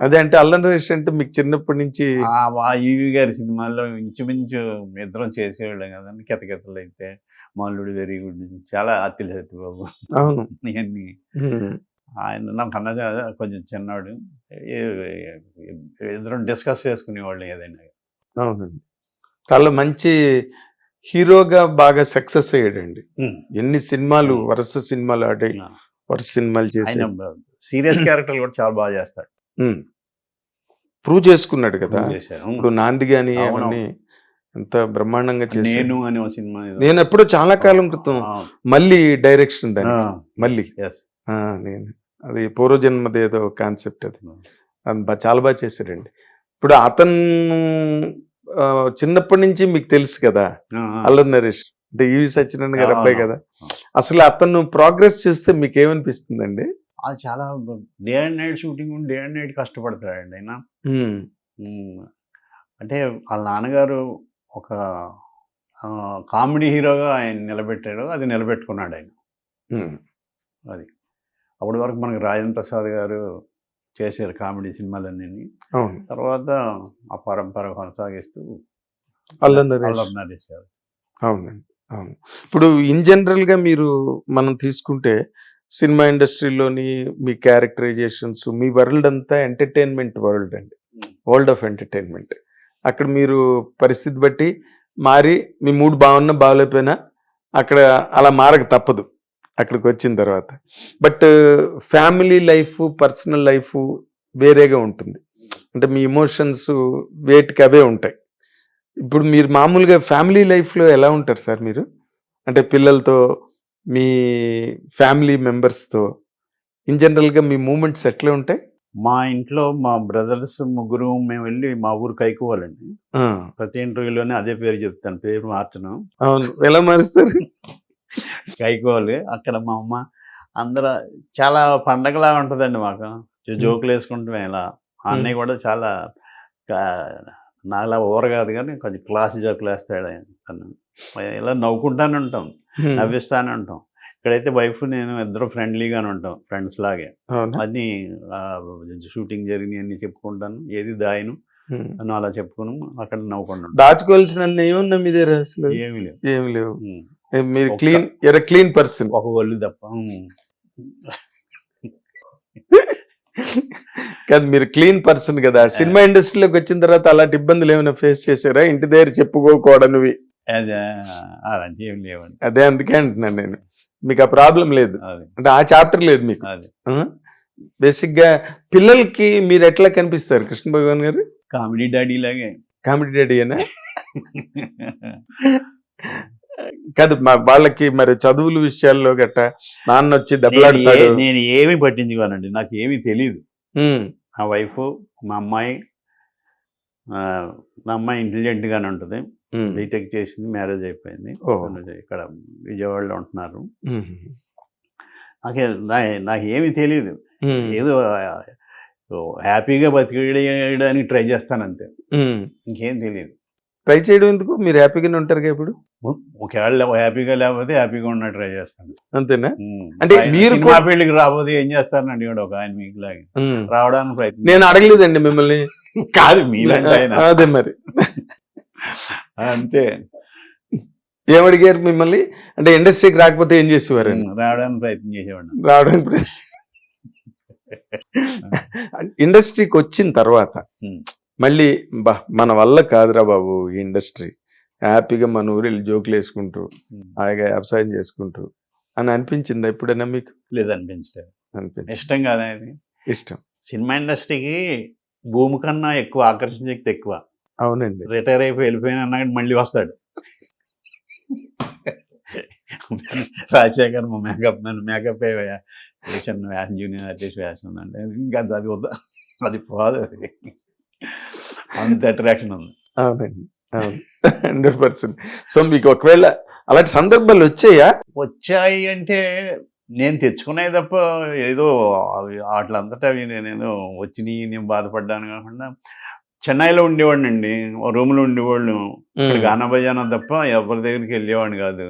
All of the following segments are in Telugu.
అదే అంటే అల్లన్ నరేష్ అంటే మీకు చిన్నప్పటి నుంచి మా ఈవి గారి సినిమాల్లో ఇంచుమించు ఇద్దరం చేసేవాళ్ళం కదండి కితకితలు అయితే మాల్లుడు వెరీ గుడ్ చాలా అత్తిలి సత్యబాబు అవును. ఇవన్నీ. ఆయన నాకు అన్నది అదే కొంచెం చిన్నవాడు. ఏ- ఇద్దరం డిస్కస్ చేసుకునేవాళ్ళం ఏదైనా. అవునండి. చాలా మంచి హీరోగా బాగా సక్సెస్ అయ్యాడండి. ఎన్ని సినిమాలు. వరుస సినిమాలు ఆడాయి వరుస సినిమాలు చేసి సీరియస్ క్యారెక్టర్లు కూడా చాలా బాగా చేస్తాడు. ప్రూవ్ చేసుకున్నాడు కదా. ఇప్పుడు నాంది గాని. అవన్నీ ఎంత బ్రహ్మాండంగా నేను అనే సినిమా. నేను ఎప్పుడో చాలా కాలం క్రితం మళ్ళీ డైరెక్షన్ దాన్ని మళ్ళీ. నేను. అది పూర్వజన్మది ఏదో కాన్సెప్ట్ అది. చాలా బాగా చేశాడండి. ఇప్పుడు అతను చిన్నప్పటి నుంచి మీకు తెలుసు కదా. అల్లరి నరేష్. అంటే ఈవి సత్యనారాయణ గారు అబ్బాయి. కదా. అసలు అతను ప్రోగ్రెస్ చూస్తే మీకు ఏమనిపిస్తుందండి? అది చాలా day and night shooting day and night కష్టపడతాడండి ఆయన. అంటే వాళ్ళ నాన్నగారు ఒక కామెడీ హీరోగా ఆయన నిలబెట్టాడు. అది నిలబెట్టుకున్నాడు ఆయన. అది. అప్పటి వరకు మనకి రాజేంద్ర ప్రసాద్ గారు చేశారు కామెడీ సినిమాలన్నీ తర్వాత ఆ పరంపర కొనసాగిస్తూ గారు. అవునండి. అవును. ఇప్పుడు ఇన్ జనరల్గా మీరు మనం తీసుకుంటే సినిమా ఇండస్ట్రీలోని మీ క్యారెక్టరైజేషన్స్ మీ వరల్డ్ అంతా ఎంటర్టైన్మెంట్ వరల్డ్ అండి. World of entertainment. అక్కడ మీరు పరిస్థితి బట్టి మారి మీ మూడు బాగున్నా బాగలేకపోయినా అక్కడ అలా మారక తప్పదు అక్కడికి వచ్చిన తర్వాత. But family life personal life వేరేగా ఉంటుంది. అంటే మీ ఇమోషన్స్ వేటికి అవే ఉంటాయి. ఇప్పుడు మీరు మామూలుగా ఫ్యామిలీ లైఫ్లో ఎలా ఉంటారు సార్ మీరు? అంటే పిల్లలతో మీ ఫ్యామిలీ మెంబర్స్తో ఇన్ జనరల్గా మీ మూమెంట్స్ ఎట్లా ఉంటాయి? మా ఇంట్లో మా బ్రదర్స్ ముగ్గురు మేము వెళ్ళి మా ఊరు కైకోవాలండి. ప్రతి ఇంటర్వ్యూలోనే అదే పేరు చెప్తాను పేరు మార్చను. అవును. ఎలా మారుస్తారు? కైకోవాలి. అక్కడ మా అమ్మ అందరూ చాలా పండగలా ఉంటుందండి మాకు. జోకులు వేసుకుంటాం ఇలా అన్నయ్య కూడా చాలా నాలా ఓవర్ కాదు కానీ కొంచెం క్లాస్ జోకులు వేస్తాడు ఆయన. ఇలా నవ్వుకుంటానే ఉంటాం నవ్విస్తానే ఉంటాం. ఇక్కడైతే వైఫ్ నేను ఇద్దరు ఫ్రెండ్లీగానే ఉంటాం ఫ్రెండ్స్ లాగే. అన్నీ షూటింగ్ జరిగినాయి అన్ని చెప్పుకుంటాను. ఏది దాయను. అని అలా చెప్పుకుని అక్కడ నవ్వుకుంటాను దాచుకోవాల్సిన ఏమున్నా మీ దగ్గర అసలు? ఏమీ లేవు. ఏమి లేవు. మీరు క్లీన్ ఎర క్లీన్ పర్సన్. ఒక ఒళ్ళు తప్ప. కాదు మీరు క్లీన్ పర్సన్ కదా. సినిమా ఇండస్ట్రీలోకి వచ్చిన తర్వాత అలాంటి ఇబ్బందులు ఏమైనా ఫేస్ చేశారా? ఇంటి దగ్గర చెప్పుకోకూడనివి? అదే అలాంటి ఏం లేవండి. అదే అందుకే అంటున్నాను నేను. మీకు ఆ ప్రాబ్లం లేదు. అంటే ఆ చాప్టర్ లేదు మీకు. బేసిక్గా పిల్లలకి మీరు ఎట్లా కనిపిస్తారు కృష్ణ భగవాన్ గారు? కామెడీ డాడీ లాగే కామెడీ డాడీ అయినా కాదు మా వాళ్ళకి మరి చదువుల విషయాల్లో గట్ట నాన్న వచ్చి దెబ్బలాడతాడు. నేను ఏమి పట్టించుకోనండి నాకు ఏమీ తెలియదు నా వైఫ్ మా అమ్మాయి నా అమ్మాయి ఇంటెలిజెంట్ గానే ఉంటుంది బీటెక్ చేసింది మ్యారేజ్ అయిపోయింది. ఇక్కడ విజయవాడలో ఉంటున్నారు. నాకే నాకు ఏమీ తెలియదు ఏదో హ్యాపీగా బతికేయడానికి ట్రై చేస్తాను అంతే. ఇంకేం తెలియదు ట్రై చేయడం ఎందుకు? మీరు హ్యాపీగానే ఉంటారు కదా ఇప్పుడు ఒకవేళ హ్యాపీగా లేకపోతే హ్యాపీగా ఉన్న ట్రై చేస్తాను. అంతేనా. అంటే మీరు ఫీల్డ్కి రాబోతే ఏం చేస్తారని అడిగాడు ఒక ఆయన మీకు లాగా. రావడానికి ప్రయత్నం నేను అడగలేదండి మిమ్మల్ని. కాదు మీలాంటి ఆయన. అదే మరి. అంతే. ఏమడిగారు మిమ్మల్ని? అంటే ఇండస్ట్రీకి రాకపోతే ఏం చేసేవారండి? ఉమ్, రావడానికి ప్రయత్నం చేసేవాడిని. రావడానికి ప్ర- ఇండస్ట్రీకి వచ్చిన తర్వాత. మళ్ళీ బా మన వల్ల కాదురా బాబు ఈ ఇండస్ట్రీ. హ్యాపీగా మన ఊరిలో జోకులు వేసుకుంటూ. హాయిగా వ్యవసాయం చేసుకుంటూ అని అనిపించిందా ఎప్పుడైనా మీకు? లేదనిపించలేదు. అనిపించింది? ఇష్టం కాదా ఇది? ఇష్టం. సినిమా ఇండస్ట్రీకి భూమి కన్నా ఎక్కువ ఆకర్షణ శక్తి ఎక్కువ. అవునండి. రిటైర్ అయిపోయి వెళ్ళిపోయిన అన్నాడు మళ్ళీ వస్తాడు. రాజశేఖర్ మా మేకప్ నన్ను మేకప్ అయ్యా చిన్న వ్యాసం జూనియర్ ఆర్టిస్ట్ వ్యాసం ఉందంటే ఇంకా అది- వద్దా? అది పోదు అది. అంత అట్రాక్షన్ ఉంది. అవునండి అవును. Hundred percent. సో మీకు ఒకవేళ అలాంటి సందర్భాలు వచ్చాయా? వచ్చాయి అంటే నేను తెచ్చుకునేది తప్ప ఏదో వాటిలంతటా నేనేదో వచ్చినాయి నేను బాధపడ్డాను కాకుండా చెన్నైలో ఉండేవాడిని అండి రూమ్లో ఉండేవాళ్ళు. గానా భజానా తప్ప ఎవరి దగ్గరికి వెళ్ళేవాడిని కాదు?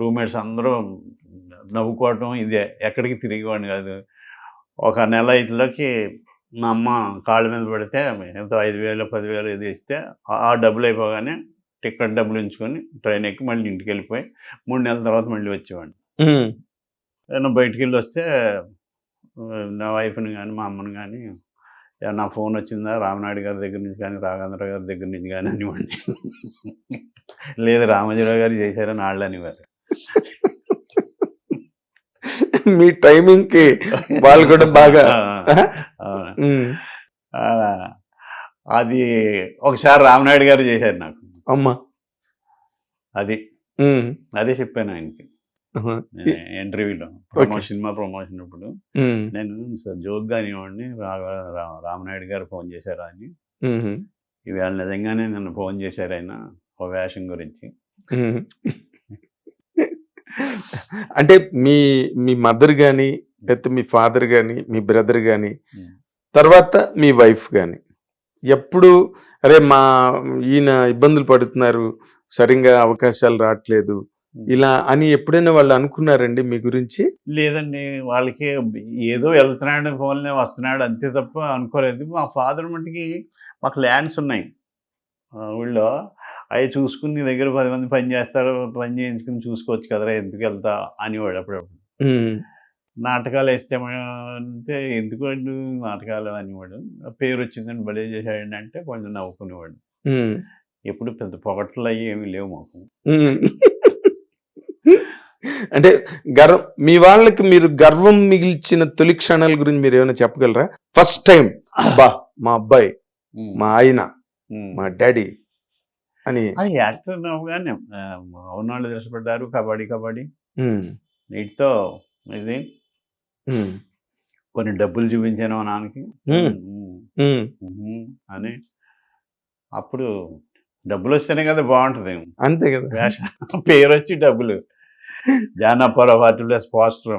రూమ్మేట్స్ అందరూ నవ్వుకోవటం ఇదే ఎక్కడికి తిరిగేవాడిని కాదు. ఒక నెల ఇట్లకి మా అమ్మ కాళ్ళ మీద పడితే ఎంతో ఐదు వేలు పదివేలు ఇది ఇస్తే ఆ- డబ్బులు అయిపోగానే టికెట్ డబ్బులు ఉంచుకొని ట్రైన్ ఎక్కి మళ్ళీ ఇంటికి వెళ్ళిపోయి మూడు నెలల తర్వాత మళ్ళీ వచ్చేవాడిని. ఏదైనా బయటికి వెళ్ళి వస్తే నా వైఫ్ని కానీ మా అమ్మని కానీ నా ఫోన్ వచ్చిందా? రామనాయుడు గారి దగ్గర నుంచి కానీ రాఘవేంద్ర గారి దగ్గర నుంచి కానీ అనివ్వండి లేదు రామజీరావు గారు చేశారని వాళ్ళు అనేవారు. మీ టైమింగ్కి వాళ్ళు కూడా బాగా అది ఒకసారి రామనాయుడు గారు చేశారు నాకు. అమ్మా. అది. అదే చెప్పాను ఆయనకి. ఇంటర్వ్యూలో. ప్రమోషన్ సినిమా ప్రమోషన్ ఇప్పుడు నేను రా- రా- రామనాయుడు గారు ఫోన్ చేశారు అని ఇవాళ నిజంగానే నన్ను ఫోన్ చేశారు ఆయన ఒక వేషం గురించి. అంటే మీ మీ మదర్ కానీ లేకపోతే మీ ఫాదర్ కానీ మీ బ్రదర్ కానీ ఉమ్. తర్వాత మీ వైఫ్ కానీ ఎప్పుడు అరే మా ఈయన ఇబ్బందులు పడుతున్నారు సరిగా అవకాశాలు రావట్లేదు ఇలా అని ఎప్పుడైనా వాళ్ళు అనుకున్నారండి మీ గురించి? లేదండి వాళ్ళకి ఏదో వెళ్తున్నాడు ఫోన్లే వస్తున్నాడు అంతే తప్ప అనుకోలేదు. మా ఫాదర్ మటుకి మాకు ల్యాండ్స్ ఉన్నాయి. ఊళ్ళో అవి చూసుకుని నీ దగ్గర పది మంది పని చేస్తారు పని చేయించుకుని చూసుకోవచ్చు కదరా ఎందుకు వెళ్తా అనేవాడు అప్పుడప్పుడు. నాటకాలు అంటే ఎందుకు వాడు నాటకాలు అనేవాడు? పేరు వచ్చిందని బలే చేశాడు అంటే కొంచెం నవ్వుకునేవాడు. ఎప్పుడు పెద్ద పొగట్లు అయ్యి ఏమీ లేవు మాకు. అంటే గర్వం మీ వాళ్ళకి మీరు గర్వం మిగిల్చిన తొలి క్షణాల గురించి మీరు ఏమైనా చెప్పగలరా? ఫస్ట్ టైం బా మా అబ్బాయి మా ఆయన. మా డాడీ అని. యాక్టర్ నవ్వుగానే ఆ, అవునాళ్ళు దృష్టపడ్డారు కబడ్డీ కబడ్డీ. వీటితో ఇది కొన్ని డబ్బులు చూపించాను మా నాన్నకి అని. అప్పుడు డబ్బులు వస్తేనే కదా బాగుంటుంది. అంతే కదా. పేరు వచ్చి డబ్బులు. జానపర వాటిలో పోస్టర్